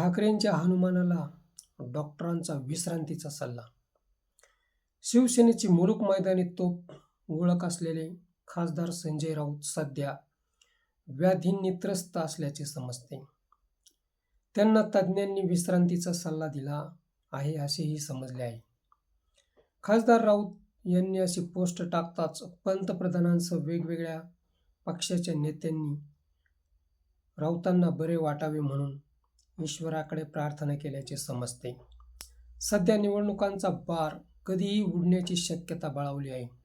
ठाकरेंच्या हनुमानाला डॉक्टरांचा विश्रांतीचा सल्ला. शिवसेनेची मुलूक मैदानी तोप ओळख असलेले खासदार संजय राऊत सध्या व्याधींनी त्रस्त असल्याचे समजते. त्यांना तज्ज्ञांनी विश्रांतीचा सल्ला दिला आहे असेही समजले आहे. खासदार राऊत यांनी अशी पोस्ट टाकताच पंतप्रधानांसह वेगवेगळ्या पक्षाच्या नेत्यांनी राऊतांना बरे वाटावे म्हणून ईश्वराकडे प्रार्थना केल्याचे समजते. सध्या निवडणुकांचा बार कधीही उडण्याची शक्यता बळावली आहे.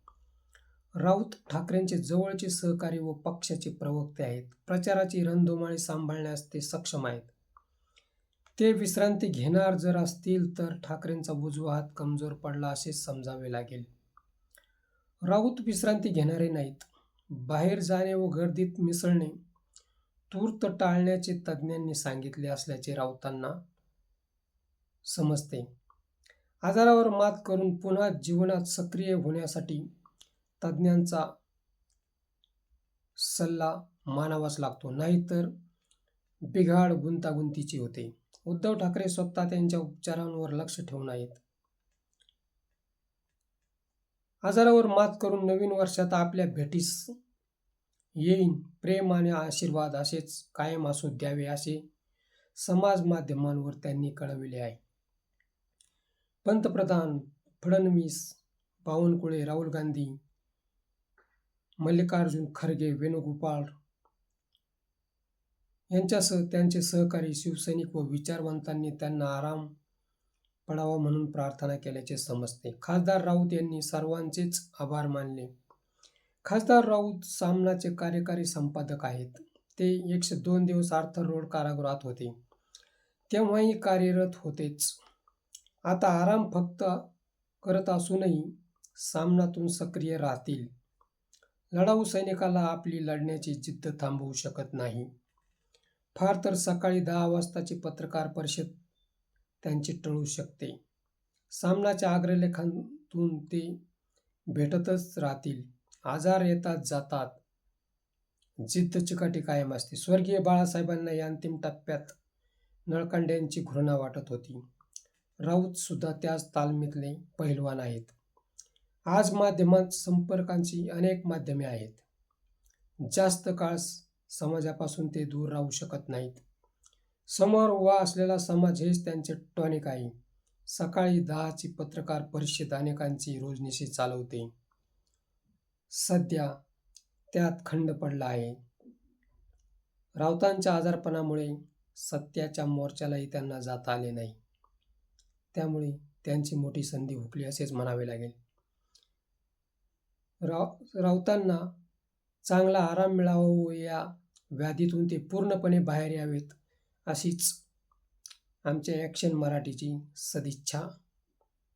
राऊत ठाकरेंचे जवळचे सहकारी व पक्षाचे प्रवक्ते आहेत. प्रचाराची रणधुमाळी सांभाळण्यास ते सक्षम आहेत. ते विश्रांती घेणार जर असतील तर ठाकरेंचा उजवा हात कमजोर पडला असे समजावे लागेल. राऊत विश्रांती घेणारे नाहीत. बाहेर जाणे व गर्दीत मिसळणे तूर्त टाळण्याचे तज्ज्ञांनी सांगितले असल्याचे राऊतांना समजते. आजारावर मात करून पुन्हा जीवनात सक्रिय होण्यासाठी तज्ज्ञांचा सल्ला मानावाच लागतो. नाहीतर बिघाड गुंतागुंतीची होते. उद्धव ठाकरे स्वतः त्यांच्या उपचारांवर लक्ष ठेवून आहेत. आजारावर मात करून नवीन वर्षात आपल्या भेटीस येईन. प्रेम आणि आशीर्वाद असेच कायम असू द्यावे असे समाज माध्यमांवर त्यांनी कळविले आहे. पंतप्रधान फडणवीस बावनकुळे राहुल गांधी मल्लिकार्जुन खरगे वेणुगोपाळ यांच्यासह त्यांचे सहकारी शिवसैनिक व विचारवंतांनी त्यांना आराम पडावा म्हणून प्रार्थना केल्याचे समजते. खासदार राऊत यांनी सर्वांचेच आभार मानले. खासदार राऊत सामनाचे कार्यकारी संपादक आहेत. ते एकशे दोन दिवस आर्थर रोड कारागृहात होते. तेव्हाही कार्यरत होतेच. आता आराम फक्त करत असूनही सामनातून सक्रिय राहतील. लढाऊ सैनिकाला आपली लढण्याची जिद्द थांबवू शकत नाही. फार तर सकाळी दहा वाजताची पत्रकार परिषद त्यांची टळू शकते. सामनाच्या अग्रलेखांतून ते भेटतच राहतील. आजार येतात जातात. जिद्द चिकाटी कायम असते. स्वर्गीय बाळासाहेबांना या अंतिम टप्प्यात नळकांड्यांची घृणा वाटत होती. राऊत सुद्धा त्याच तालमीतले पहिलवान आहेत. आज माध्यमात संपर्कांची अनेक माध्यमे आहेत. जास्त काळ समाजापासून ते दूर राहू शकत नाहीत. समोर उभा असलेला समाज हेच त्यांचे टॉनिक आहे. सकाळी दहाची पत्रकार परिषद अनेकांची रोजनिशी चालवते. सध्या त्यात खंड पडला आहे. राऊतांच्या आजारपणामुळे सत्याच्या मोर्चालाही त्यांना जाता आले नाही. त्यामुळे त्यांची मोठी संधी हुकली असेच म्हणावे लागेल. राव राऊतांना चांगला आराम मिळावा या व्याधीतून ते पूर्णपणे बाहेर यावेत अशीच आमच्या ॲक्शन मराठीची सदिच्छा.